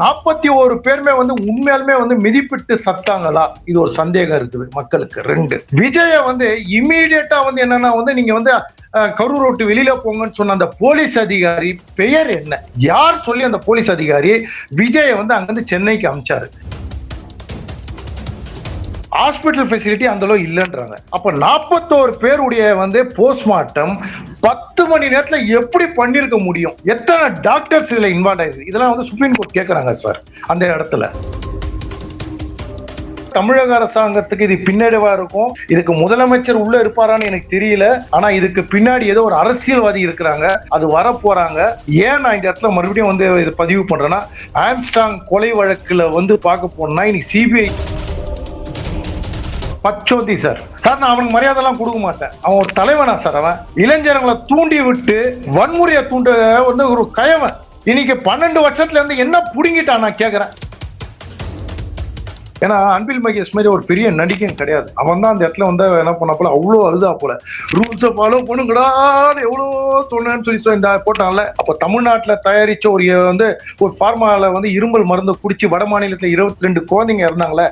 நாற்பத்தி ஒரு பேருமே வந்து உண்மையாலுமே வந்து மிதிப்பிட்டு சத்தாங்களா? இது ஒரு சந்தேகம் இருக்குது மக்களுக்கு. ரெண்டு விஜய வந்து இமீடியட்டா வந்து என்னன்னா வந்து நீங்க வந்து கரூர் ரோட்டு வெளியில போங்கன்னு சொன்ன அந்த போலீஸ் அதிகாரி பெயர் என்ன? யார் சொல்லி அந்த போலீஸ் அதிகாரி விஜய வந்து அங்கிருந்து சென்னைக்கு அமிச்சாரு? ஹாஸ்பிட்டல் ஃபெசிலிட்டி அந்தளவு இல்லைன்றாங்க. அப்போ நாற்பத்தோரு பேருடைய வந்து போஸ்ட்மார்ட்டம் பத்து மணி நேரத்தில் எப்படி பண்ணியிருக்க முடியும்? எத்தனை டாக்டர்ஸ் இதில் இன்வால்வ் ஆகுது இதெல்லாம் வந்து சுப்ரீம் கோர்ட் கேட்குறாங்க சார் அந்த இடத்துல. தமிழக அரசாங்கத்துக்கு இது பின்னடைவா இருக்கும். இதுக்கு முதலமைச்சர் உள்ள இருப்பாரான்னு எனக்கு தெரியல. ஆனா இதுக்கு பின்னாடி ஏதோ ஒரு அரசியல்வாதி இருக்கிறாங்க. அது வர போறாங்க. ஏன் நான் இந்த இடத்துல மறுபடியும் வந்து இது பதிவு பண்றேன்னா ஆம்ஸ்டாங் கொலை வழக்குல வந்து பார்க்க போனா இன்னைக்கு சிபிஐ பச்சோதி சார். சார் நான் அவனுக்கு மரியாதை எல்லாம் கொடுக்க மாட்டேன். அவன் ஒரு தலைவனா சார் அவன். இளைஞர்களை தூண்டி விட்டு வன்முறையை தூண்ட வந்து ஒரு கயவன். இன்னைக்கு பன்னெண்டு வருஷத்துல இருந்து என்ன புடுங்கிட்டான் நான் கேக்குறேன். ஏன்னா அன்பில் மகேஷ் மாதிரி ஒரு பெரிய நடிகன் கிடையாது. அவன் தான் அந்த இடத்துல வந்து என்ன பண்ண போல அவ்வளோ அழுதா போல. ரூல்ஸை ஃபாலோ பண்ணுங்கடாது எவ்வளோ சொன்னேன்னு சொல்லி சொல்லி இந்த போட்டான்ல. அப்போ தமிழ்நாட்டில் தயாரித்த ஒரு வந்து ஒரு ஃபார்மாவில் வந்து இருமல் மருந்து குடிச்சு வட மாநிலத்தில் இருபத்தி ரெண்டு குழந்தைங்க இருந்தாங்களே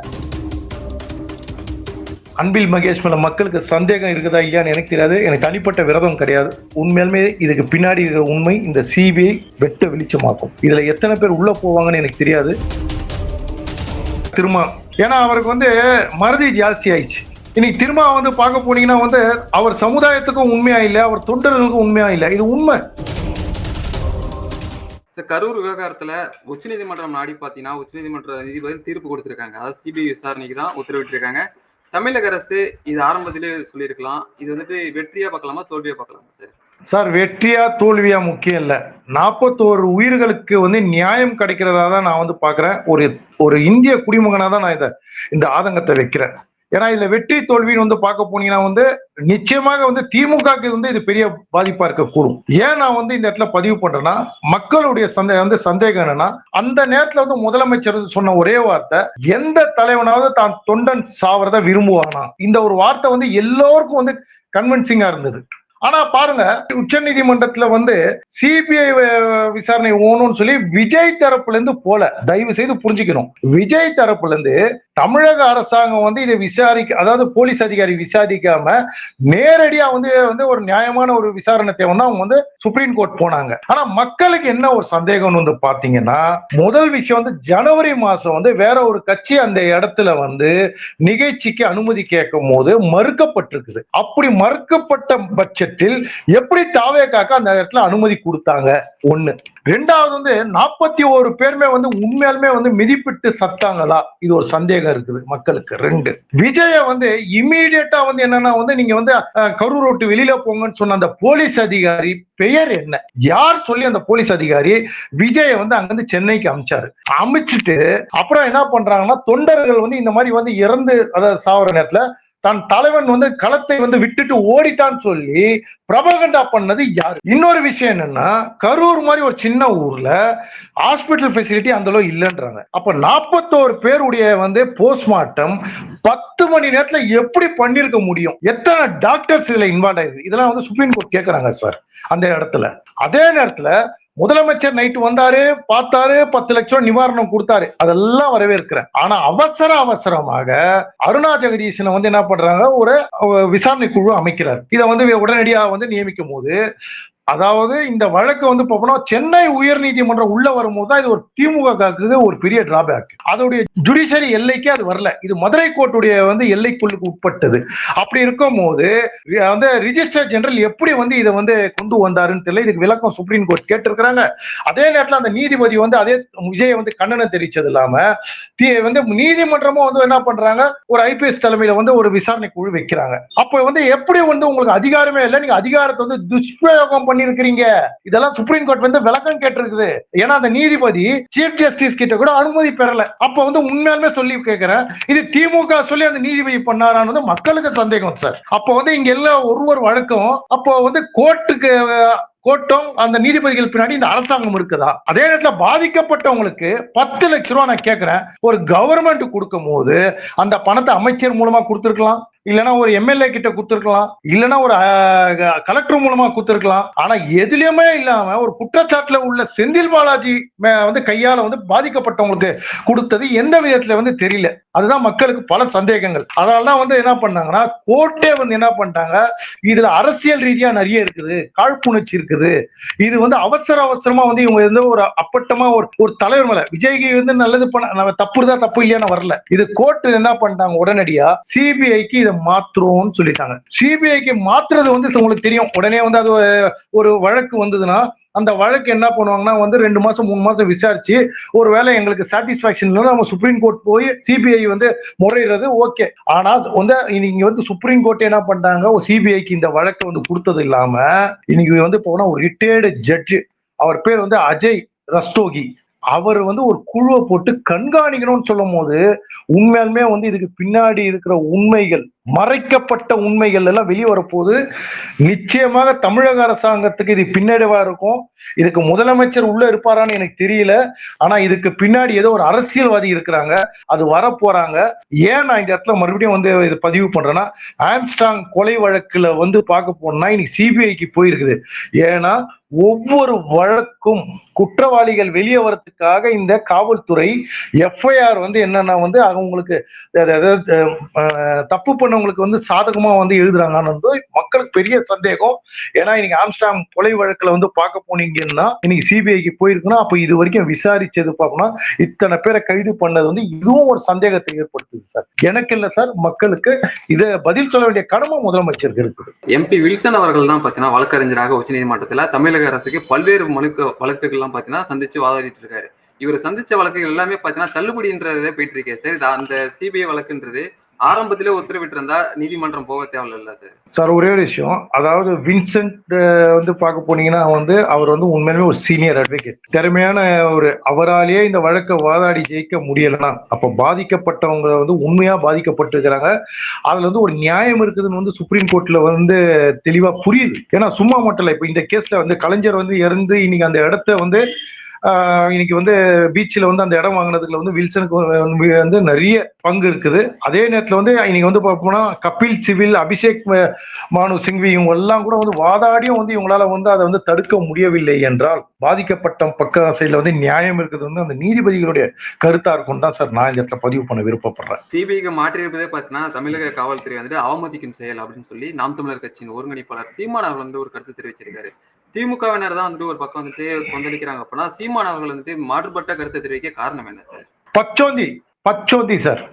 அன்பில் மகேஷ் மேல மக்களுக்கு சந்தேகம் இருக்குதா இல்லையான்னு எனக்கு தெரியாது. எனக்கு தனிப்பட்ட விரதம் கிடையாது. உண்மையாலுமே இதுக்கு பின்னாடி இருக்கிற உண்மை இந்த சிபிஐ வெட்ட வெளிச்சமாக்கும். இதுல எத்தனை பேர் உள்ள போவாங்கன்னு எனக்கு தெரியாது. திருமா ஏன்னா அவருக்கு வந்து மறதி ஜாஸ்தி ஆயிடுச்சு. இன்னைக்கு திரும்ப வந்து பார்க்க போனீங்கன்னா வந்து அவர் சமுதாயத்துக்கும் உண்மையா இல்லை அவர் தொண்டர்களுக்கும் உண்மையா இல்லை. இது உண்மை. கரூர் விவகாரத்துல உச்சநீதிமன்றம் நாடி பாத்தீங்கன்னா உச்சநீதிமன்ற நீதிபதி தீர்ப்பு கொடுத்திருக்காங்க. அதாவது சிபிஐ விசாரணைக்கு தான் உத்தரவிட்டிருக்காங்க. தமிழக அரசு இது ஆரம்பத்திலே சொல்லியிருக்கலாம். இது வந்துட்டு வெற்றியா பார்க்கலாமா தோல்வியா பார்க்கலாமா சார் சார் வெற்றியா தோல்வியா முக்கியம் இல்ல. நாற்பத்தோரு உயிர்களுக்கு வந்து நியாயம் கிடைக்கிறதா தான் நான் வந்து பாக்குறேன் ஒரு ஒரு இந்திய குடிமகனா தான் நான் இதை இந்த ஆதங்கத்தை வைக்கிறேன். ஏன்னா இதுல வெற்றி தோல்வின்னு வந்து பார்க்க போனீங்கன்னா வந்து நிச்சயமாக வந்து திமுகக்கு வந்து இது பெரிய பாதிப்பா இருக்கக்கூடும். ஏன் நான் வந்து இந்த இடத்துல பதிவு பண்றேன்னா மக்களுடைய சந்தே வந்து சந்தேகம் என்னன்னா அந்த நேரத்துல வந்து முதலமைச்சர் சொன்ன ஒரே வார்த்தை எந்த தலைவனாவது தான் தொண்டன் சாவறத விரும்புவானா? இந்த ஒரு வார்த்தை வந்து எல்லோருக்கும் வந்து கன்வின்சிங்கா இருந்தது. ஆனா பாருங்க உச்ச நீதிமன்றத்துல வந்து சிபிஐ விசாரணை ஓணும்னு சொல்லி விஜய் தரப்புல இருந்து போல தயவு செய்து புரிஞ்சுக்கணும். விஜய் தரப்புல இருந்து தமிழக அரசாங்கம் வந்து இதை விசாரிக்க அதாவது போலீஸ் அதிகாரி விசாரிக்காம நேரடியா வந்து வந்து ஒரு நியாயமான ஒரு விசாரணை தேவைன்னா அவங்க வந்து சுப்ரீம் கோர்ட் போனாங்க. ஆனா மக்களுக்கு என்ன ஒரு சந்தேகம்னு வந்து பாத்தீங்கன்னா முதல் விஷயம் வந்து ஜனவரி மாசம் வந்து வேற ஒரு கட்சி அந்த இடத்துல வந்து நிகழ்ச்சிக்கு அனுமதி கேட்கும் போது மறுக்கப்பட்டிருக்குது. அப்படி மறுக்கப்பட்ட பட்சத்தில் எப்படி தாவே காக்க அந்த இடத்துல அனுமதி கொடுத்தாங்க? ஒண்ணு. ரெண்டாவது வந்து நாற்பத்தி ஒரு பேருமே வந்து உண்மையாலுமே வந்து மிதிப்பிட்டு சத்தாங்களா இது ஒரு சந்தேகம் இருக்குது மக்களுக்கு. ரெண்டு விஜய வந்து இமீடியட்டா வந்து என்னன்னா வந்து நீங்க வந்து கரூர் ரோட்டு வெளியில போங்கன்னு சொன்ன அந்த போலீஸ் அதிகாரி பெயர் என்ன? யார் சொல்லி அந்த போலீஸ் அதிகாரி விஜய வந்து அங்கிருந்து சென்னைக்கு அமிச்சாரு? அமைச்சிட்டு அப்புறம் என்ன பண்றாங்கன்னா தொண்டர்கள் வந்து இந்த மாதிரி வந்து இறந்து அதாவது சாவர நேரத்துல தன் தலைவன் வந்து களத்தை வந்து விட்டுட்டு ஓடிட்டான்னு சொல்லி பிரபகண்டா பண்ணது யாரு? இன்னொரு விஷயம் என்னன்னா கரூர் மாதிரி ஒரு சின்ன ஊர்ல ஹாஸ்பிட்டல் ஃபெசிலிட்டி அந்த அளவு இல்லைன்றாங்க. அப்ப நாற்பத்தோரு பேருடைய வந்து போஸ்ட்மார்ட்டம் பத்து மணி நேரத்துல எப்படி பண்ணிருக்க முடியும்? எத்தனை டாக்டர்ஸ் இதுல இன்வால்வ் ஆயிருக்கு? இதெல்லாம் வந்து சுப்ரீம் கோர்ட் கேட்கறாங்க சார் அந்த இடத்துல. அதே நேரத்துல முதலமைச்சர் நைட்டு வந்தாரு பார்த்தாரு பத்து லட்சம் நிவாரணம் கொடுத்தாரு. அதெல்லாம் வரவேற்கிறேன். ஆனா அவசர அவசரமாக அருணா ஜெகதீசனை வந்து என்ன பண்றாங்க? ஒரு விசாரணை குழு அமைக்கிறார். இதை வந்து உடனடியா வந்து நியமிக்கும் போது அதாவது இந்த வழக்கு வந்து பார்த்தோம்னா சென்னை உயர் நீதிமன்றம் உள்ள வரும்போது தான் இது ஒரு திமுக ஒரு பெரிய டிராபேக் அதோடைய ஜுடிஷியரி எல்லைக்கே அது வரல. இது மதுரை கோர்ட்டுடைய வந்து எல்லைக்குள்ளுக்கு உட்பட்டது. அப்படி இருக்கும் போது வந்து ரிஜிஸ்டர் ஜெனரல் எப்படி வந்து இதை வந்து கொண்டு வந்தாருன்னு தெரியல. இதுக்கு விளக்கம் சுப்ரீம் கோர்ட் கேட்டிருக்கிறாங்க. அதே நேரத்துல அந்த நீதிபதி வந்து அதே விஜயை வந்து கண்டனம் தெரிவிச்சது இல்லாம தி- வந்து நீதிமன்றமும் வந்து என்ன பண்றாங்க? ஒரு ஐபிஎஸ் தலைமையில வந்து ஒரு விசாரணை குழு வைக்கிறாங்க. அப்ப வந்து எப்படி வந்து உங்களுக்கு அதிகாரமே இல்லை நீங்க அதிகாரத்தை வந்து துஷ்பிரயோகம் பண்ணிருக்கிறீங்க? இதெல்லாம் சுப்ரீம் கோர்ட் வந்து விளக்கம் கேட்டிருக்குது. ஏன்னா அந்த நீதிபதி சீஃப் ஜஸ்டிஸ் கிட்ட கூட அனுமதி பெறல. அப்ப வந்து உண்மையாலுமே சொல்லி கேட்கிறேன் இது திமுக சொல்லி அந்த நீதிபதி பண்ணாரான்னு வந்து மக்களுக்கு சந்தேகம் சார் அப்போ வந்து இங்க எல்லாம் ஒரு ஒரு வழக்கம். அப்போ வந்து கோர்ட்டுக்கு கோட்டம் அந்த நீதிபதிகள் பின்னாடி இந்த அரசாங்கம் இருக்குதா? அதே நேரத்தில் பாதிக்கப்பட்டவங்களுக்கு பத்து லட்ச ரூபா நான் கேட்கிறேன் ஒரு கவர்மெண்ட் கொடுக்கும் போது அந்த பணத்தை அமைச்சர் மூலமா கொடுத்துருக்கலாம். இல்லைன்னா ஒரு எம்எல்ஏ கிட்ட கொடுத்துருக்கலாம். இல்லைன்னா ஒரு கலெக்டர் மூலமா கொடுத்துருக்கலாம். ஆனா எதுலயுமே இல்லாம ஒரு குற்றச்சாட்டுல உள்ள செந்தில் பாலாஜி மே- வந்து கையால வந்து பாதிக்கப்பட்டவங்களுக்கு கொடுத்தது எந்த விதத்துல வந்து தெரியல. அதுதான் மக்களுக்கு பல சந்தேகங்கள். அதனாலதான் வந்து என்ன பண்ணாங்கன்னா கோர்ட்டே வந்து என்ன பண்ணிட்டாங்க இதுல அரசியல் ரீதியா நிறைய இருக்குது. காழ்ப்புணர்ச்சி இருக்குது. இது வந்து அவசர அவசரமா வந்து இவங்க வந்து ஒரு அப்பட்டமா ஒரு ஒரு தலைவர் மேல விஜய்க்கு வந்து நல்லது பண்ண நம்ம தப்புதா தப்பு இல்லையான்னு வரல. இது கோர்ட் என்ன பண்ணிட்டாங்க உடனடியா சிபிஐக்கு இதை மாத்துறோம்னு சொல்லிட்டாங்க. சிபிஐக்கு மாத்துறது வந்து உங்களுக்கு தெரியும். உடனே வந்து அது ஒரு- ஒரு வழக்கு வந்ததுன்னா அந்த வழக்கு என்ன பண்ணுவாங்கன்னா வந்து ரெண்டு மாசம் மூணு மாசம் விசாரிச்சு ஒருவேளை எங்களுக்கு சாட்டிஸ்பாக்சன் இல்லைன்னா நம்ம சுப்ரீம் கோர்ட் போய் சிபிஐ வந்து முறையிறது ஓகே ஆனா வந்து இன்னைக்கு வந்து சுப்ரீம் கோர்ட் என்ன பண்றாங்க? சிபிஐக்கு இந்த வழக்கை வந்து கொடுத்தது இல்லாம இன்னைக்கு வந்து போனா ஒரு ரிட்டையர்டு ஜட்ஜு அவர் பேர் வந்து அஜய் ரஸ்தோகி. அவர் வந்து ஒரு குழுவை போட்டு கண்காணிக்கணும்னு சொல்லும் போது உண்மையாலுமே வந்து இதுக்கு பின்னாடி இருக்கிற உண்மைகள் மறைக்கப்பட்ட உண்மைகள் எல்லாம் வெளியே வரப்போகுது. நிச்சயமாக தமிழக அரசாங்கத்துக்கு இது பின்னடைவா இருக்கும். இதுக்கு முதலமைச்சர் உள்ள இருப்பாரான்னு எனக்கு தெரியல. ஆனா இதுக்கு பின்னாடி ஏதோ ஒரு அரசியல்வாதி இருக்கிறாங்க. அது வர போறாங்க ஏன் நான் இந்த இடத்துல மறுபடியும் வந்து இது பதிவு பண்றேன்னா ஆம்ஸ்டாங் கொலை வழக்குல வந்து பார்க்க போனா இன்னைக்கு சிபிஐக்கு போயிருக்குது. ஏன்னா ஒவ்வொரு வழக்கும் குற்றவாளிகள் வெளியே வரத்துக்காக இந்த காவல்துறை எஃப்ஐஆர் வந்து என்னன்னா வந்து அவங்களுக்கு தப்பு பண்ண பண்ணவங்களுக்கு வந்து சாதகமா வந்து எழுதுறாங்கன்னு வந்து மக்களுக்கு பெரிய சந்தேகம். ஏன்னா இன்னைக்கு ஆம்ஸ்டாம் கொலை வழக்குல வந்து பார்க்க போனீங்கன்னா இன்னைக்கு சிபிஐக்கு போயிருக்குன்னா அப்ப இது வரைக்கும் விசாரிச்சது பார்க்கணும் இத்தனை பேரை கைது பண்ணது வந்து இதுவும் ஒரு சந்தேகத்தை ஏற்படுத்துது சார். எனக்கு இல்ல சார் மக்களுக்கு இதை பதில் சொல்ல வேண்டிய கடமை முதலமைச்சருக்கு இருக்குது. எம்பி வில்சன் அவர்கள் தான் பாத்தீங்கன்னா வழக்கறிஞராக உச்சநீதிமன்றத்துல தமிழக அரசுக்கு பல்வேறு மனுக்கு வழக்குகள்லாம் பாத்தீங்கன்னா சந்திச்சு வாதாடிட்டு இருக்காரு இவர் சந்திச்ச வழக்குகள் எல்லாமே பாத்தீங்கன்னா தள்ளுபடின்றதே போயிட்டு இருக்கே சார் அந்த சிபிஐ வழக்குன்றது ஆரம்பத்திலே உத்தரவிட்டிருந்தா நீதிமன்றம் போக தேவையில்ல சார்? சார் ஒரே ஒரு விஷயம். அதாவது வின்சென்ட் வந்து பார்க்க போனீங்கன்னா வந்து அவர் வந்து உண்மையிலுமே ஒரு சீனியர் அட்வொகேட் திறமையான ஒரு அவராலேயே இந்த வழக்கை வாதாடி ஜெயிக்க முடியலன்னா அப்ப பாதிக்கப்பட்டவங்க வந்து உண்மையா பாதிக்கப்பட்டிருக்கிறாங்க. அதுல வந்து ஒரு நியாயம் இருக்குதுன்னு வந்து சுப்ரீம் கோர்ட்ல வந்து தெளிவா புரியுது. ஏன்னா சும்மா மட்டும் இல்ல இப்ப இந்த கேஸ்ல வந்து கலைஞர் வந்து இறந்து இன்னைக்கு அந்த இடத்த வந்து இன்னைக்கு வந்து பீச்சில் வந்து அந்த இடம் வாங்கினதுல வந்து வில்சனுக்கு வந்து நிறைய பங்கு இருக்குது. அதே நேரத்துல வந்து இன்னைக்கு வந்து பார்ப்போம்னா கபில் சிவில் அபிஷேக் மானு சிங்வி இவங்க எல்லாம் கூட வந்து வாதாடியும் வந்து இவங்களால வந்து அதை வந்து தடுக்க முடியவில்லை என்றால் பாதிக்கப்பட்ட பக்க சைடில் வந்து நியாயம் இருக்கிறது வந்து அந்த நீதிபதிகளுடைய கருத்தா இருக்கும் தான் சார் நான் இந்த இடத்துல பதிவு பண்ண விருப்பப்படுறேன். சிபிஐக்கு மாற்றியிருப்பதே பாத்தீங்கன்னா தமிழக காவல்துறை வந்துட்டு அவமதிக்கும் செயல் அப்படின்னு சொல்லி நாம் தமிழர் கட்சியின் ஒருங்கிணைப்பாளர் சீமான் அவர் வந்து ஒரு கருத்து தெரிவிச்சிருக்காரு. திமுகவினர் தான் வந்துட்டு ஒரு பக்கம் வந்துட்டு கொந்தளிக்கிறாங்க. அப்படின்னா சீமான் அவர்கள் வந்துட்டு மாறுபட்ட கருத்தை தெரிவிக்க காரணம் என்ன சார்? பச்சோந்தி பச்சோந்தி சார்.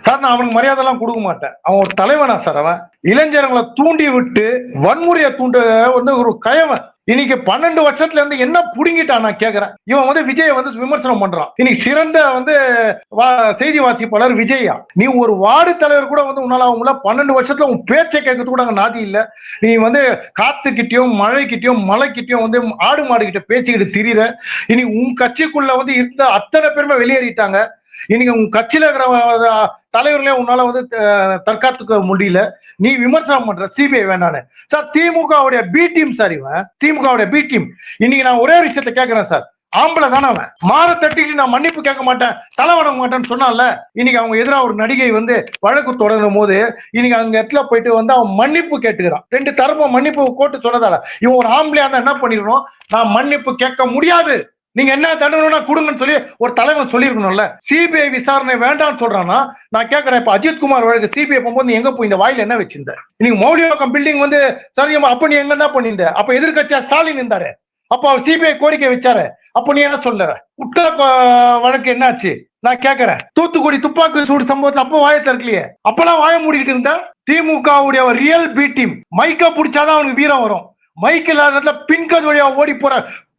சார் நான் அவனுக்கு மரியாதை எல்லாம் கொடுக்க மாட்டேன். அவன் ஒரு தலைவனா சார் அவன். இளைஞர்களை தூண்டி விட்டு வன்முறையை தூண்ட வந்து ஒரு கயவன். இன்னைக்கு பன்னெண்டு வருஷத்துல இருந்து என்ன புடுங்கிட்டான் நான் கேக்குறேன். இவன் வந்து விஜயை வந்து விமர்சனம் பண்றான். இன்னைக்கு சிறந்த வந்து வா- செய்தி வாசிப்பாளர் விஜயா. நீ ஒரு வார்டு தலைவர் கூட வந்து உன்னால அவங்கள பன்னெண்டு வருஷத்துல உன் பேச்சை கேட்கறது கூட அங்க நாதி இல்ல. நீ வந்து காத்துக்கிட்டயும் மழைக்கிட்டயும் மலைக்கிட்டயும் வந்து ஆடு மாடு கிட்ட பேச்சுக்கிட்டு திரியிற. இனி உன் கட்சிக்குள்ள வந்து இருந்த அத்தனை பேருமே வெளியேறிட்டாங்க. இன்னைக்கு உன் கட்சியில இருக்கிற தலைவர்களே உன்னால வந்து தற்காத்துக்க முடியல. நீ விமர்சனம் பண்ற சிபிஐ வேண்டானு சார் திமுகவுடைய பி டீம் சார் இவன். திமுகவுடைய பி டீம் இன்னைக்கு நான் ஒரே ஒரு விஷயத்த கேட்கிறேன் சார். ஆம்பளை தானே அவன். மாற தட்டிட்டு நான் மன்னிப்பு கேட்க மாட்டேன் தலை வணங்க மாட்டேன்னு சொன்னான்ல. இன்னைக்கு அவங்க எதிராக ஒரு நடிகை வந்து வழக்கு தொடங்கும் போது இன்னைக்கு அங்க இடத்துல போயிட்டு வந்து அவன் மன்னிப்பு கேட்டுக்கிறான். ரெண்டு தரப்பும் மன்னிப்பு கோட்டு சொன்னதால இவன் ஒரு ஆம்பளையா இருந்தா என்ன பண்ணிடணும்? நான் மன்னிப்பு கேட்க முடியாது. நீங்க என்ன தண்டனை கொடுங்கன்னு சொல்லி ஒரு தலைவன் சொல்லியிருக்கணும்ல. சிபிஐ விசாரணை வேண்டாம்னு சொல்றான்னா நான் கேட்கறேன் இப்ப அஜித் குமார் வழக்கு சிபிஐ போகும்போது எங்க போய் இந்த வாயில என்ன வச்சிருந்த? நீங்க மௌலியோக்கம் பில்டிங் வந்து சரியா அப்ப நீ எங்க என்ன பண்ணிருந்த? அப்ப எதிர்கட்சியா ஸ்டாலின் இருந்தாரு. அப்ப அவர் சிபிஐ கோரிக்கை வச்சாரு. அப்ப நீ என்ன சொல்ல உட்கா வழக்கு என்னாச்சு? நான் கேட்கறேன் தூத்துக்குடி துப்பாக்கி சூடு சம்பவத்துல அப்ப வாயை திறக்கலையே அப்பெல்லாம் வாய மூடிக்கிட்டு இருந்தா? திமுகவுடைய ரியல் பி டீம் மைக்க பிடிச்சாதான் அவனுக்கு வீரம் வரும். மைக் இல்லாத பின்கது வழியா ஓடி போற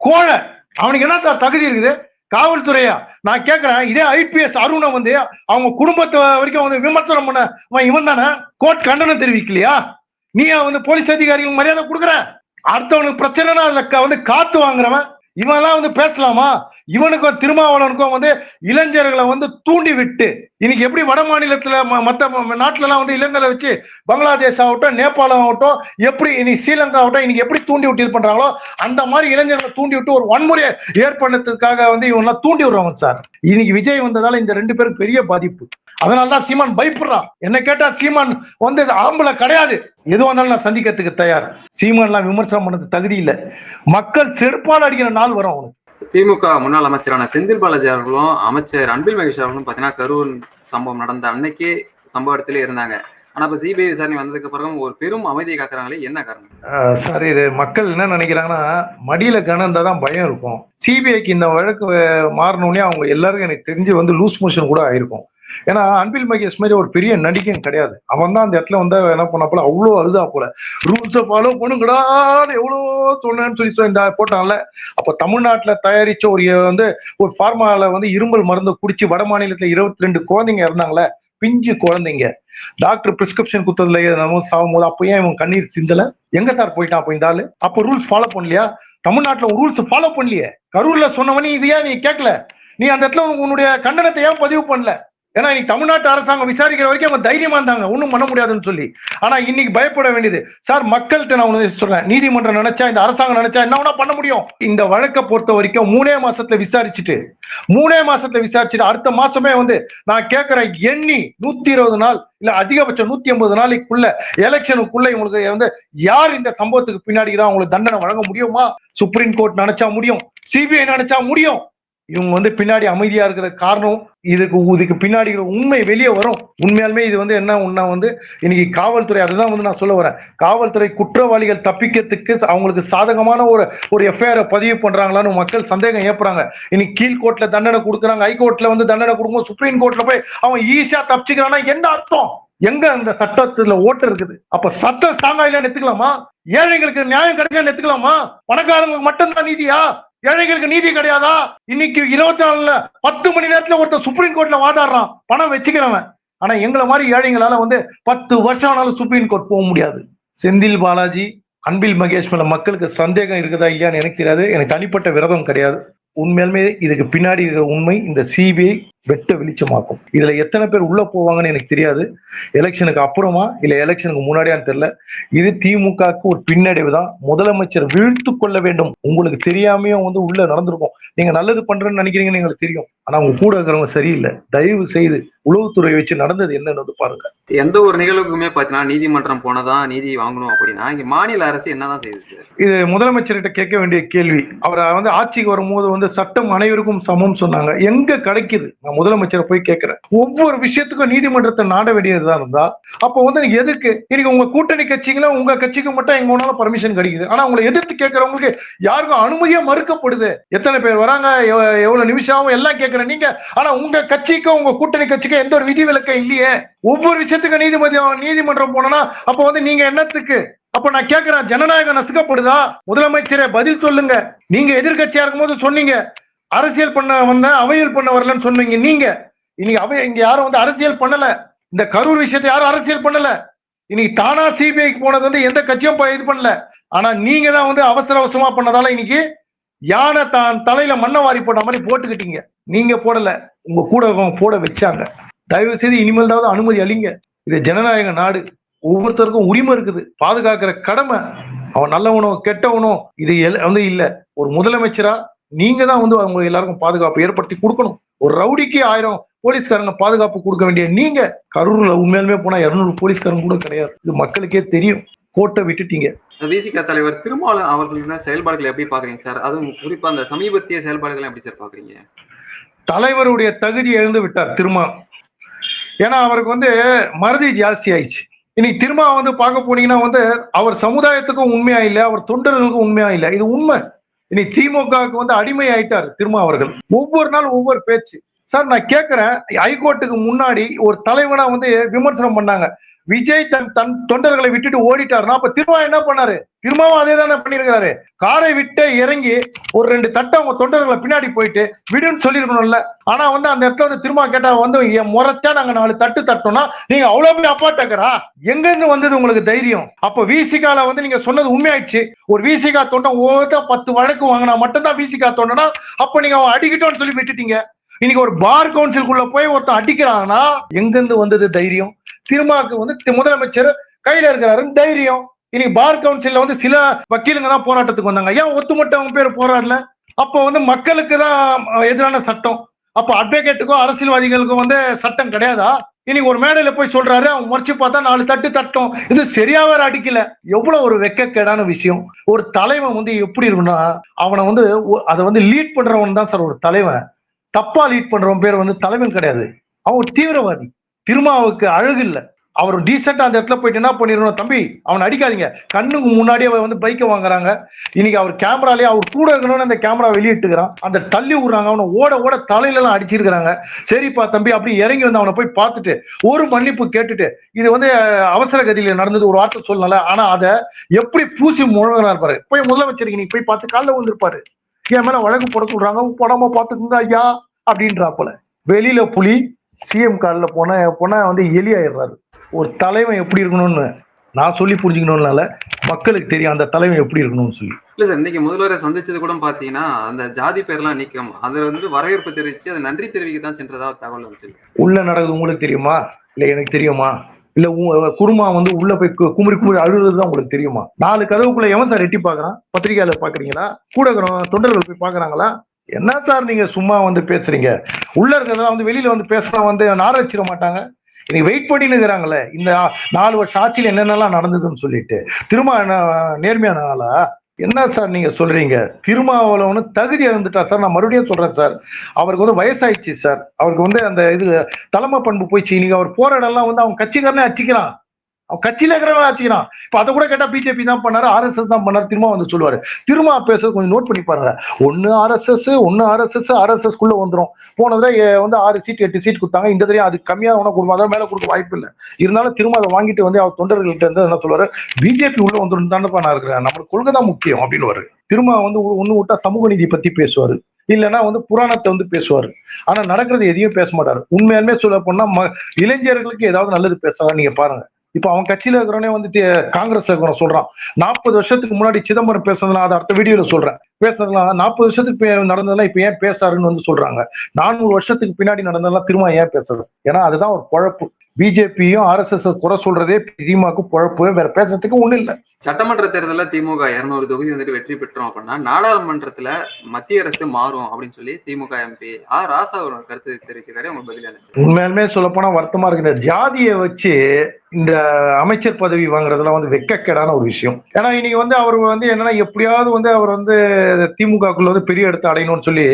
கோழை. அவனுக்கு என்ன சார் தகுதி இருக்குது? காவல்துறையா? நான் கேட்கிறேன் இதே ஐபிஎஸ் அருணை வந்து அவங்க குடும்பத்தை வரைக்கும் வந்து விமர்சனம் பண்ண இவன் தானே? கோர்ட் கண்டனம் தெரிவிக்கலையா? நீ வந்து போலீஸ் அதிகாரிகளுக்கு மரியாதை கொடுக்குற? அடுத்தவனுக்கு பிரச்சனைனா அதுல வந்து காத்து வாங்குறவன் இவன்லாம் வந்து பேசலாமா? இவனுக்கும் திருமாவளவனுக்கும் வந்து இளைஞர்களை வந்து தூண்டி விட்டு இன்னைக்கு எப்படி வட மாநிலத்துல ம- நாட்டிலலாம் வந்து இளைஞர்களை வச்சு பங்களாதேஷ் ஆகட்டும் நேபாளம் ஆகட்டும் எப்படி இனி ஸ்ரீலங்கா ஆகட்டும் இன்னைக்கு எப்படி தூண்டி விட்டு இது பண்றாங்களோ அந்த மாதிரி இளைஞர்களை தூண்டி விட்டு ஒரு வன்முறையை ஏற்படுத்துறதுக்காக வந்து இவங்க தூண்டி விடுறவங்க சார். இன்னைக்கு விஜய் வந்ததால இந்த ரெண்டு பேரும் பெரிய பாதிப்பு. அதனாலதான் சீமான் பயப்படுறான். என்ன கேட்டா சீமான் வந்து ஆம்பளை கிடையாது. எதுவா இருந்தாலும் நான் சந்திக்கிறதுக்கு தயார். சீமான்லாம் விமர்சனம் பண்ணது தகுதி இல்ல. மக்கள் செருப்பால் அடிக்கிற நாள் வரும் அவனுக்கு. திமுக முன்னாள் அமைச்சரான செந்தில் பாலாஜி அவர்களும் அமைச்சர் அன்பில் மகேஷ் அவர்களும் பாத்தீங்கன்னா கரூர் சம்பவம் நடந்த அன்னைக்கே சம்பவ இடத்துல இருந்தாங்க. ஆனா இப்ப சிபிஐ விசாரணை வந்ததுக்கு அப்புறம் ஒரு பெரும் அமைதியை காக்குறாங்களே என்ன காரணம்? சார் இது மக்கள் என்ன நினைக்கிறாங்கன்னா மடியில இருந்தா தான் பயம் இருக்கும். சிபிஐக்கு இந்த வழக்கு மாறினோடனே அவங்க எல்லாருக்கும் எனக்கு தெரிஞ்சு வந்து லூஸ் மோஷன் கூட ஆயிருக்கும். ஏன்னா அன்பில் மகேஷ் மாதிரி ஒரு பெரிய நடிகன் கிடையாது. அவன் தான் அந்த இடத்துல வந்து என்ன பண்ண போல அவ்வளோ அழுதா போல. ரூல்ஸை ஃபாலோ பண்ணுங்கடான்னு எவ்வளோ சொன்னேன்னு சொல்லி சொல்லி இந்த போட்டான்ல. அப்போ தமிழ்நாட்டுல தயாரிச்ச ஒரு வந்து ஒரு ஃபார்மால வந்து இருமல் மருந்து குடிச்சு வட மாநிலத்தில் இருபத்தி ரெண்டு குழந்தைங்க இருந்தாங்களே பிஞ்சு குழந்தைங்க. டாக்டர் பிரிஸ்கிரிப்ஷன் குத்ததுல நம்ம சாகும் போது அப்ப ஏன் இவன் கண்ணீர் சிந்தல? எங்க சார் போயிட்டான் அப்ப இந்த ஆளு? அப்ப ரூல்ஸ் ஃபாலோ பண்ணலையா? தமிழ்நாட்டுல ரூல்ஸ் ஃபாலோ பண்ணலையே. கரூர்ல சொன்னவனே இது ஏன் நீ கேட்கல? நீ அந்த இடத்துல உன்னுடைய கண்டனத்தை ஏன் பதிவு பண்ணல? ஏன்னா இன்னைக்கு தமிழ்நாட்டு அரசாங்கம் விசாரிக்கிற வரைக்கும் அவங்க தைரியமா இருந்தாங்க. ஒன்றும் பண்ண முடியாதுன்னு சொல்லி. ஆனா இன்னைக்கு பயப்பட வேண்டியது சார் மக்கள்கிட்ட நான் ஒன்று சொல்றேன். நீதிமன்றம் நினைச்சா இந்த அரசாங்கம் நினைச்சா என்ன வேணா பண்ண முடியும்? இந்த வழக்கை பொறுத்த வரைக்கும் மூணே மாசத்துல விசாரிச்சுட்டு மூணே மாசத்துல விசாரிச்சுட்டு அடுத்த மாசமே வந்து நான் கேட்கிறேன் எண்ணி நூத்தி இருபது நாள் இல்ல அதிகபட்சம் நூத்தி ஐம்பது நாளைக்குள்ள எலெக்ஷனுக்குள்ள இவங்களுக்கு வந்து யார் இந்த சம்பவத்துக்கு பின்னாடி தான் அவங்களுக்கு தண்டனை வழங்க முடியுமா? சுப்ரீம் கோர்ட் நினைச்சா முடியும். சிபிஐ நினைச்சா முடியும். இவங்க வந்து பின்னாடி அமைதியா இருக்கிற காரணம் இதுக்கு இதுக்கு பின்னாடி உண்மை வெளியே வரும். உண்மையாலுமே இது வந்து என்ன உண்மை வந்து இன்னைக்கு காவல்துறை அதுதான் வந்து நான் சொல்ல வரேன். காவல்துறை குற்றவாளிகள் தப்பிக்கிறதுக்கு அவங்களுக்கு சாதகமான ஒரு ஒரு எஃப்ஐஆரை பதிவு பண்றாங்களான்னு மக்கள் சந்தேகம் ஏற்படுறாங்க. இன்னைக்கு கீழ்கோர்ட்ல தண்டனை கொடுக்குறாங்க ஹைகோர்ட்ல வந்து தண்டனை கொடுக்கும் சுப்ரீம் கோர்ட்ல போய் அவன் ஈஸியா தப்பிச்சுக்கிறான்னா என்ன அர்த்தம்? எங்க அந்த சட்டத்துல ஓட்டு இருக்குது? அப்ப சட்டம் ஸ்ட்ராங்கா இல்லைன்னு எடுத்துக்கலாமா? ஏழைங்களுக்கு நியாயம் கிடைக்கலன்னு எடுத்துக்கலாமா? பணக்காரங்களுக்கு மட்டும்தான் நீதியா? ஏழைகளுக்கு நீதி கிடையாதா? இன்னைக்கு இருபத்தி நாலுல பத்து மணி நேரத்துல ஒருத்தர் சுப்ரீம் கோர்ட்ல வாதாடுறான். பணம் வச்சுக்கிறவன். ஆனா எங்களை மாதிரி ஏழைங்களால வந்து பத்து வருஷம் ஆனாலும் சுப்ரீம் கோர்ட் போக முடியாது. செந்தில் பாலாஜி அன்பில் மகேஷ் மேல மக்களுக்கு சந்தேகம் இருக்குதா இல்லையான்னு எனக்கு தெரியாது. எனக்கு தனிப்பட்ட விரதம் கிடையாது. உண்மையாலுமே இதுக்கு பின்னாடி இருக்கிற உண்மை இந்த சிபிஐ வெட்ட வெளிச்சமாக்கும். இதுல எத்தனை பேர் உள்ள போவாங்கன்னு எனக்கு தெரியாது. எலெக்ஷனுக்கு அப்புறமா இல்ல எலெக்ஷனுக்கு முன்னாடியான்னு தெரியல. இது திமுகவுக்கு ஒரு பின்னடைவு தான். முதலமைச்சர் வீழ்த்து கொள்ள வேண்டும். உங்களுக்கு தெரியாமையும் வந்து உள்ள நடந்திருக்கும். நீங்க நல்லது பண்றேன்னு நினைக்கிறீங்கன்னு எங்களுக்கு தெரியும். ஆனா உங்க கூட இருக்கிறவங்க சரியில்லை. தயவு செய்து உளவுத்துறை வச்சு நடந்தது என்னன்னு வந்து பாருங்க. எந்த ஒரு நிகழ்வுக்குமே பாத்தீங்கன்னா நீதிமன்றம் போனதான் நீதி வாங்கணும் அப்படின்னா இங்க மாநில அரசு என்னதான் செய்யுது இது முதலமைச்சர்கிட்ட கேட்க வேண்டிய கேள்வி. அவர் வந்து ஆட்சிக்கு வரும்போது வந்து சட்டம் அனைவருக்கும் சமம் சொன்னாங்க. எங்க கிடைக்குது? முதலமைச்சரை போய் கேட்கிறேன். ஒவ்வொரு விஷயத்துக்கும் நீதிமன்றத்தை நாட வேண்டியதுதான் இருந்தா அப்போ வந்து நீங்க எதுக்கு? இன்னைக்கு உங்க கூட்டணி கட்சிங்களா உங்க கட்சிக்கு மட்டும் எங்க வேணாலும் பர்மிஷன் கிடைக்குது. ஆனா உங்களை எதிர்த்து கேட்கறவங்களுக்கு யாருக்கும் அனுமதியா மறுக்கப்படுது. எத்தனை பேர் வராங்க எவ்வளவு நிமிஷம் ஆகும் எல்லாம் கேட்கிறேன். நீங்க ஆனா உங்க கட்சிக்கும் உங்க கூட்டணி கட்சிக்கும் எந்த ஒரு விதி விலக்கம் இல்லையே. ஒவ்வொரு விஷயத்துக்கும் நீதிமதி நீதிமன்றம் போனோம்னா அப்போ வந்து நீங்க என்னத்துக்கு? அப்ப நான் கேக்குறேன் ஜனநாயகம் நசுக்கப்படுதா? முதலமைச்சரே பதில் சொல்லுங்க. நீங்க இருக்கும் இருக்கும்போது சொன்னீங்க. அரசியல் பண்ண வந்த அவையல் பண்ண வரலன்னு சொன்னீங்க. நீங்க இன்னைக்கு அவை இங்க யாரும் வந்து அரசியல் பண்ணல. இந்த கரூர் விஷயத்தை யாரும் அரசியல் பண்ணல. இன்னைக்கு தானா சிபிஐக்கு போனது வந்து எந்த கட்சியும் போய் இது பண்ணல. ஆனா நீங்க தான் வந்து அவசர அவசரமா பண்ணதால இன்னைக்கு யானை தான் தலையில மண்ணை வாரி போட்ட மாதிரி போட்டுக்கிட்டீங்க. நீங்க போடல. உங்க கூட போட வச்சாங்க. தயவு செய்து இனிமேல்தாவது அனுமதி அளிங்க. இது ஜனநாயக நாடு. ஒவ்வொருத்தருக்கும் உரிமை இருக்குது. பாதுகாக்கிற கடமை. அவன் நல்லவனோ கெட்டவனோ இது எல்- வந்து இல்ல. ஒரு முதலமைச்சரா நீங்க தான் வந்து அவங்க எல்லாருக்கும் பாதுகாப்பு ஏற்படுத்தி கொடுக்கணும். ஒரு ரவுடிக்கு ஆயிரம் போலீஸ்காரங்க பாதுகாப்பு கொடுக்க வேண்டிய நீங்க கரூர்ல உண்மையாலுமே போனா இருநூறு போலீஸ்காரங்க கூட கிடையாது. இது மக்களுக்கே தெரியும். கோட்டை விட்டுட்டீங்க. விசிக தலைவர் திருமாவளவன் அவர்களின் செயல்பாடுகளை எப்படி பாக்குறீங்க சார்? அதுவும் குறிப்பா அந்த சமீபத்திய செயல்பாடுகளை எப்படி சார் பாக்குறீங்க தலைவருடைய தகுதி இழந்து விட்டார் திருமா. ஏன்னா அவருக்கு வந்து மறதி ஜாஸ்தி ஆயிடுச்சு. இன்னைக்கு திருமா வந்து பார்க்க போனீங்கன்னா வந்து அவர் சமுதாயத்துக்கும் உண்மையா இல்லை அவர் தொண்டர்களுக்கும் உண்மையா இல்லை. இது உண்மை. இனி திமுகவுக்கு வந்து அடிமை ஆயிட்டார் திருமா அவர்கள் ஒவ்வொரு நாள் ஒவ்வொரு பேச்சு. சார் நான் கேட்கிறேன் ஹைகோர்ட்டுக்கு முன்னாடி ஒரு தலைவனா வந்து விமர்சனம் பண்ணாங்க. விஜய் தன் தன் தொண்டர்களை விட்டுட்டு ஓடிட்டாருன்னா அப்ப திரும்ப என்ன பண்ணாரு? திரும்பவும் அதே தானே பண்ணிருக்கிறாரு. காரை விட்டு இறங்கி ஒரு ரெண்டு தட்டை அவங்க தொண்டர்களை பின்னாடி போயிட்டு விடுன்னு சொல்லியிருக்கணும்ல. ஆனா வந்து அந்த இடத்துல வந்து திரும்ப கேட்டா வந்து என் முறைச்சா நாங்க நாலு தட்டு தட்டோம்னா நீங்க அவ்வளவு பெரிய அப்பா டக்கரா எங்க இருந்து வந்தது உங்களுக்கு தைரியம்? அப்ப விசிகால வந்து நீங்க சொன்னது உண்மையாயிடுச்சு. ஒரு விசிகா தொண்டம் ஒவ்வொருத்தா பத்து வழக்கு வாங்கினா மட்டும்தான் விசிகா தொண்டனா? அப்ப நீங்க அவன் அடிக்கிட்டோம்னு சொல்லி விட்டுட்டீங்க. இன்னைக்கு ஒரு பார் கவுன்சிலுக்குள்ள போய் ஒருத்தன் அடிக்கிறாங்கன்னா எங்கிருந்து வந்தது தைரியம்? திருமாவுக்கு வந்து முதலமைச்சர் கையில இருக்கிறாருன்னு தைரியம். இன்னைக்கு பார் கவுன்சில்ல வந்து சில வக்கீலுங்க தான் போராட்டத்துக்கு வந்தாங்க. ஏன் ஒத்துமொட்ட அவங்க பேர் போராடல? அப்போ வந்து மக்களுக்கு தான் எதிரான சட்டம். அப்போ அட்வொகேட்டுக்கும் அரசியல்வாதிகளுக்கும் வந்து சட்டம் கிடையாதா? இன்னைக்கு ஒரு மேடையில போய் சொல்றாரு அவங்க முறைச்சு பார்த்தா நாலு தட்டு தட்டும். இது சரியா வேற அடிக்கல. எவ்வளவு ஒரு வெக்கக்கேடான விஷயம். ஒரு தலைவன் வந்து எப்படி இருக்குன்னா அவனை வந்து அதை வந்து லீட் பண்றவன் தான் சார் ஒரு தலைவன். தப்பா லீட் பண்றவன் பேர் வந்து தலைவன் கிடையாது. அவன் தீவிரவாதி. திருமாவுக்கு அழகு இல்லை. அவர் டீசெண்டா அந்த இடத்துல போயிட்டு என்ன பண்ணிடணும் தம்பி அவனை அடிக்காதீங்க. கண்ணுக்கு முன்னாடியே அவன் வந்து பைக்கை வாங்குறாங்க. இன்னைக்கு அவர் கேமராலே அவர் கூட இருக்கணும்னு அந்த கேமரா வெளியிட்டுக்கிறான். அந்த தள்ளி விடுறாங்க. அவனை ஓட ஓட தலையில எல்லாம் அடிச்சிருக்கிறாங்க. சரிப்பா தம்பி அப்படி இறங்கி வந்து அவனை போய் பார்த்துட்டு ஒரு மன்னிப்பு கேட்டுட்டு இது வந்து அவசர கதியில நடந்தது ஒரு வார்த்தை சொல்லல ஆனா அதை எப்படி பூசி முழங்கினார் பாரு. போய் முதலமைச்சருக்கு நீ போய் பார்த்து காலைல வந்திருப்பாரு என் மேல வழக்கு போட சொல்றாங்க. போடாம பார்த்துக்குங்க ஐயா அப்படின்றாப்புல. வெளியில புலி சிஎம் காலில் போன போனா வந்து எலி ஆயிடுறாரு. ஒரு தலைவன் எப்படி இருக்கணும்னு நான் சொல்லி புரிஞ்சுக்கணும்னால மக்களுக்கு தெரியும் அந்த தலைவன் எப்படி இருக்கணும்னு சொல்லி. இல்ல சார் இன்னைக்கு முதல்வரை சந்திச்சது கூட பாத்தீங்கன்னா அந்த ஜாதி பேர்லாம் நீக்கம் அதுல வந்து வரவேற்பு தெரிவிச்சு அதை நன்றி தெரிவிக்க தான் சென்றதா தகவல் வந்துச்சு. உள்ள நடக்குது உங்களுக்கு தெரியுமா? இல்ல எனக்கு தெரியுமா? இல்ல உ- குருமா வந்து உள்ள போய் குமுறி குமுறி அழுகுறது தான் உங்களுக்கு தெரியுமா? நாலு கதவுக்குள்ள எவன் சார் எட்டி பாக்குறான்? பத்திரிகையாளர் பாக்குறீங்களா? கூட தொண்டர்கள் போய் பாக்குறாங்களா? என்ன சார் நீங்க சும்மா வந்து பேசுறீங்க? உள்ள இருக்கிறதெல்லாம் வந்து வெளியில வந்து பேசினா வந்து நாரச்சிட மாட்டாங்க. இன்னைக்கு வெயிட் பண்ணின்னு இருக்கிறாங்களே. இந்த நாலு வருஷம் ஆட்சியில் என்னென்னலாம் நடந்ததுன்னு சொல்லிட்டு. திரும்ப என்ன நேர்மையான ஆளா? என்ன சார் நீங்க சொல்றீங்க? திருமாவளவனு தகுதி இருந்துட்டா சார் நான் மறுபடியும் சொல்றேன் சார். அவருக்கு வந்து வயசாயிடுச்சு சார். அவருக்கு வந்து அந்த இது தலைமை பண்பு போயிடுச்சு. நீங்க அவர் போற இடம்லாம் வந்து அவன் கட்சிக்காரனே அடிக்கிறான் கட்சியில இருக்கிறவன் ஆச்சுக்கிறான். இப்ப அதை கூட கேட்டா பிஜேபி தான் பண்ணாரு ஆர்எஸ்எஸ் தான் பண்ணாரு திரும்ப வந்து சொல்லுவாரு. திரும்ப பேசுறது கொஞ்சம் நோட் பண்ணி பாருங்க. ஒன்னு ஆர்எஸ்எஸ் ஒன்னு ஆர்எஸ்எஸ் ஆர்எஸ்எஸ் குள்ள வந்துடும் போனதுல வந்து ஆறு சீட் எட்டு சீட் கொடுத்தாங்க. இந்த தடவை அது கம்மியா உனக்கு கொடுக்கும் அதான் மேல கொடுக்க வாய்ப்பு இல்லை. இருந்தாலும் திரும்ப அதை வாங்கிட்டு வந்து அவர் தொண்டர்கள்ட்ட இருந்து என்ன சொல்லுவாரு? பிஜேபி உள்ள வந்துடும் தானே நான் இருக்கிறேன். நம்மளுக்கு கொள்கை தான் முக்கியம் அப்படின்னு வருது திரும்ப வந்து ஒ- ஒண்ணு விட்டா சமூக நீதி பத்தி பேசுவாரு. இல்லைன்னா வந்து புராணத்தை வந்து பேசுவாரு. ஆனா நடக்கிறது எதையும் பேச மாட்டாரு. உண்மையாலுமே சொல்ல போனா ம- இளைஞர்களுக்கு ஏதாவது நல்லது பேசலாம். நீங்க பாருங்க. இப்ப அவன் கட்சியில இருக்கிறவனே வந்து காங்கிரஸ்ல இருக்கிறவன் சொல்றான் நாற்பது வருஷத்துக்கு முன்னாடி சிதம்பரம் பேசுனதுலாம் அதை அடுத்த வீடியோல சொல்றேன். பேசுறதுலாம் நாற்பது வருஷத்துக்கு பே- நடந்ததெல்லாம் இப்ப ஏன் பேசாருன்னு வந்து சொல்றாங்க. நானூறு வருஷத்துக்கு பின்னாடி நடந்ததெல்லாம் திரும்ப ஏன் பேசுறது ஏன்னா அதுதான் ஒரு குழப்பு பிஜேபியும் ஆர்எஸ்எஸ் குறை சொல்றதே திமுக குழப்பு வேற பேசுறதுக்கு ஒண்ணு இல்ல. சட்டமன்ற தேர்தலில் திமுக இருநூறு தொகுதி வந்துட்டு வெற்றி பெற்றோம் அப்படின்னா நாடாளுமன்றத்துல மத்திய அரசு மாறும் அப்படின்னு சொல்லி திமுக எம்பி ஆர் ராசா ஒரு கருத்து தெரிவிச்சிருக்காரு. உங்களுக்கு பதில் என்ன உண்மையாலுமே சொல்ல போனா வருத்தமா இருக்கு. இந்த ஜாதியை வச்சு இந்த அமைச்சர் பதவி வாங்குறதுலாம் வந்து வெக்கக்கேடான ஒரு விஷயம். ஏன்னா இன்னைக்கு வந்து அவர் வந்து என்னன்னா எப்படியாவது வந்து அவர் வந்து திமுகக்குள்ள வந்து பெரிய இடத்தை அடையணும்னு சொல்லி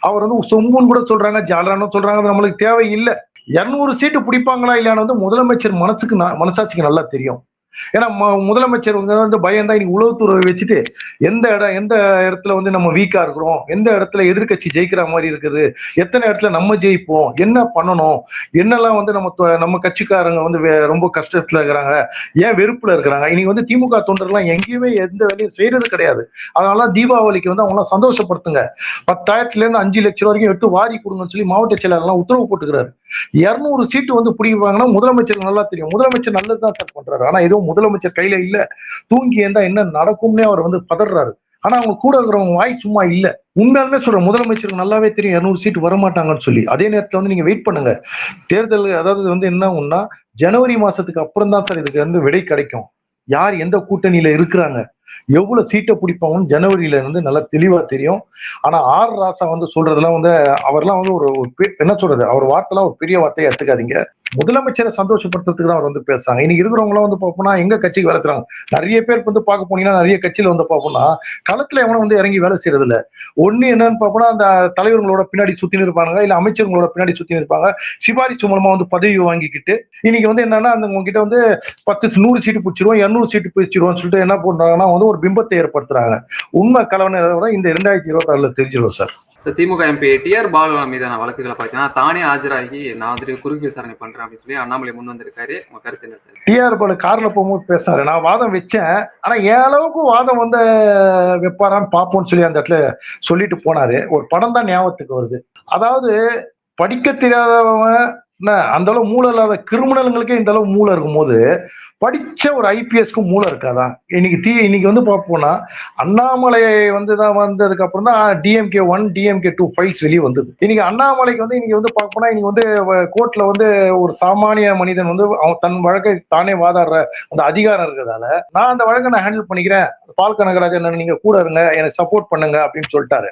அவர் வந்து சொம்புன்னு கூட சொல்றாங்க ஜாலரான்னு சொல்றாங்க நம்மளுக்கு தேவை இல்லை இருநூறு சீட்டு பிடிப்பாங்களா இல்லையான்னு வந்து முதலமைச்சர் மனசுக்கு மனசாட்சிக்கு நல்லா தெரியும். ஏன்னா முதலமைச்சர் வந்து வந்து பயந்தா இன்னைக்கு உளவுத்துறை வச்சுட்டு எந்த இடம் எந்த இடத்துல வந்து நம்ம வீக்கா இருக்கிறோம்? எந்த இடத்துல எதிர்க்கட்சி ஜெயிக்கிற மாதிரி இருக்குது? எத்தனை இடத்துல நம்ம ஜெயிப்போம்? என்ன பண்ணணும்? என்னெல்லாம் வந்து நம்ம நம்ம கட்சிக்காரங்க வந்து ரொம்ப கஷ்டத்துல இருக்கிறாங்க? ஏன் வெறுப்புல இருக்கிறாங்க? இன்னைக்கு வந்து திமுக தொண்டர்லாம் எங்கேயுமே எந்த வேலையும் செய்யறது கிடையாது. அதனால தீபாவளிக்கு வந்து அவங்களாம் சந்தோஷப்படுத்துங்க. பத்தாயிரத்துல இருந்து அஞ்சு லட்சம் வரைக்கும் எடுத்து வாரி கொடுங்கன்னு சொல்லி மாவட்ட செயலாளர்லாம் உத்தரவு போட்டுக்கிறாரு. இருநூறு சீட்டு வந்து பிடிப்பாங்கன்னா முதலமைச்சர் நல்லா தெரியும். முதலமைச்சர் நல்லதுதான் சார் பண்றாரு. ஆனா எதுவும் முதலமைச்சர் கையில இல்ல. தூங்கி இருந்தா என்ன நடக்கும்னே அவர் வந்து பதறாரு. ஆனா அவங்க கூட இருக்கிறவங்க வாய் சும்மா இல்ல. உண்மையாலுமே சொல்ற முதலமைச்சருக்கு நல்லாவே தெரியும் இருநூறு சீட் வரமாட்டாங்கன்னு சொல்லி. அதே நேரத்துல வந்து நீங்க வெயிட் பண்ணுங்க. தேர்தல் அதாவது வந்து என்ன ஒண்ணா ஜனவரி மாசத்துக்கு அப்புறம் தான் சார் இதுக்கு வந்து விடை கிடைக்கும். யார் எந்த கூட்டணியில இருக்கிறாங்க? எவ்வளவு சீட்டை பிடிப்பாங்கன்னு ஜனவரியில இருந்து நல்லா தெளிவா தெரியும். ஆனா ஆர் ராசா வந்து சொல்றதெல்லாம் வந்து அவர்லாம் வந்து ஒரு ஒரு பெ- என்ன சொல்றது? அவர் வார்த்தைலாம் ஒரு பெரிய வார்த்தையை எடுத்துக்காதீங்க. முதலமைச்சரை சந்தோஷப்படுத்துறதுக்கு தான் அவர் வந்து பேசுறாங்க. இன்னைக்கு இருக்கிறவங்களாம் வந்து பார்ப்போம்னா எங்க கட்சிக்கு வேலை செய்றாங்க? நிறைய பேர் வந்து பார்க்க போனீங்கன்னா நிறைய கட்சியில வந்து பார்ப்போம்னா களத்துல எவனும் வந்து இறங்கி வேலை செய்யறது இல்ல ஒண்ணு என்னன்னு பார்ப்போம்னா அந்த தலைவர்களோட பின்னாடி சுத்தி இருப்பாங்க இல்ல அமைச்சர்களோட பின்னாடி சுத்தி இருப்பாங்க. சிபாரிசு மூலமா வந்து பதவி வாங்கிக்கிட்டு இன்னைக்கு வந்து என்னன்னா அந்த உங்ககிட்ட வந்து பத்து நூறு சீட்டு பிடிச்சிருவோம் இரநூறு சீட்டு பிடிச்சிருவோம்னு சொல்லிட்டு என்ன பண்றாங்கன்னா வந்து ஒரு பிம்பத்தை ஏற்படுத்துறாங்க. உண்மை கலவனை இந்த ரெண்டாயிரத்தி இருபத்தி ஆறுல தெரிஞ்சிடும் சார். திமுக எம்பி டிஆர் பாலு மீதான வழக்குகளை பார்த்தீங்கன்னா தானே ஆஜராகி நான் வந்துட்டு குறுக்கு விசாரணை பண்றேன் அப்படின்னு சொல்லி அண்ணாமலை முன் வந்திருக்காரு. உங்க கருத்து என்ன சார்? டிஆர் பாலு கார்ல போகும்போது பேசினாரு நான் வாதம் வச்சேன். ஆனா என் அளவுக்கு வாதம் வந்து வைப்பாரான்னு பார்ப்போம்னு சொல்லி அந்த இடத்துல சொல்லிட்டு போனாரு. ஒரு படம் தான் ஞாபகத்துக்கு வருது. அதாவது படிக்க தெரியாதவன் என்ன, அந்த அளவு மூளை இல்லாத கிரிமினலுங்களுக்கே இந்த அளவு மூளை இருக்கும்போது படிச்ச ஒரு ஐபிஎஸ்க்கு மூளை இருக்காதா? இன்னைக்கு தீ இன்னைக்கு வந்து பார்ப்போம்னா அண்ணாமலை வந்து தான் வந்ததுக்கு அப்புறம் தான் DMK one DMK two files வெளியே வந்தது. இன்னைக்கு அண்ணாமலைக்கு வந்து இன்னைக்கு வந்து பார்ப்போம்னா இன்னைக்கு வந்து கோர்ட்ல வந்து ஒரு சாமானிய மனிதன் வந்து அவன் தன் வழக்கை தானே வாதாடுற அந்த அதிகாரம் இருக்கிறதால நான் அந்த வழக்கை நான் ஹேண்டில் பண்ணிக்கிறேன். பால் கனகராஜன் நீங்க கூட இருங்க எனக்கு சப்போர்ட் பண்ணுங்க அப்படின்னு சொல்லிட்டாரு.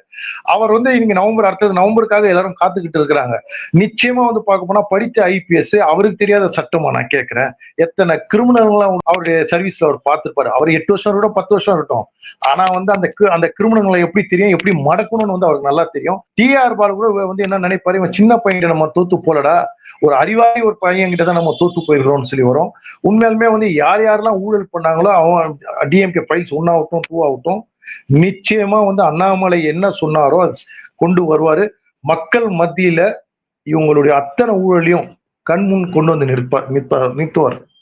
அவர் வந்து இன்னைக்கு நவம்பர் அடுத்தது நவம்பருக்காக எல்லாரும் காத்துக்கிட்டு இருக்கிறாங்க. நிச்சயமா வந்து பார்க்க போனா படித்த ஐபிஎஸ் அவருக்கு தெரியாத சட்டமா நான் கேட்கிறேன் எத்தனை கிரிமினல்களாம் அவருடைய சர்வீஸ்ல அவர் பார்த்துருப்பாரு. அவர் எட்டு வருஷம் இருக்கட்டும் பத்து வருஷம் இருக்கட்டும். ஆனா வந்து அந்த அந்த கிரிமினல்களை எப்படி தெரியும் எப்படி மடக்கணும்னு வந்து அவருக்கு நல்லா தெரியும். டிஆர் பால் கூட வந்து என்ன நினைப்பாரு இவன் சின்ன பையன் நம்ம தூத்து போலடா. ஒரு அறிவாளி ஒரு பையன் கிட்ட தான் நம்ம தூத்து போயிருக்கிறோம்னு சொல்லி வரும். உண்மையாலுமே வந்து யார் யாரெல்லாம் ஊழல் பண்ணாங்களோ அவன் டிஎம்கே ஃபைல்ஸ் ஒன் ஆகட்டும் டூ ஆகட்டும் நிச்சயமா வந்து அண்ணாமலை என்ன சொன்னாரோ அது கொண்டு வருவாரு. மக்கள் மத்தியில இவங்களுடைய அத்தனை ஊழலையும் கண்முன் கொண்டு வந்து நிற்பார் நிற்ப நிறுத்துவார்.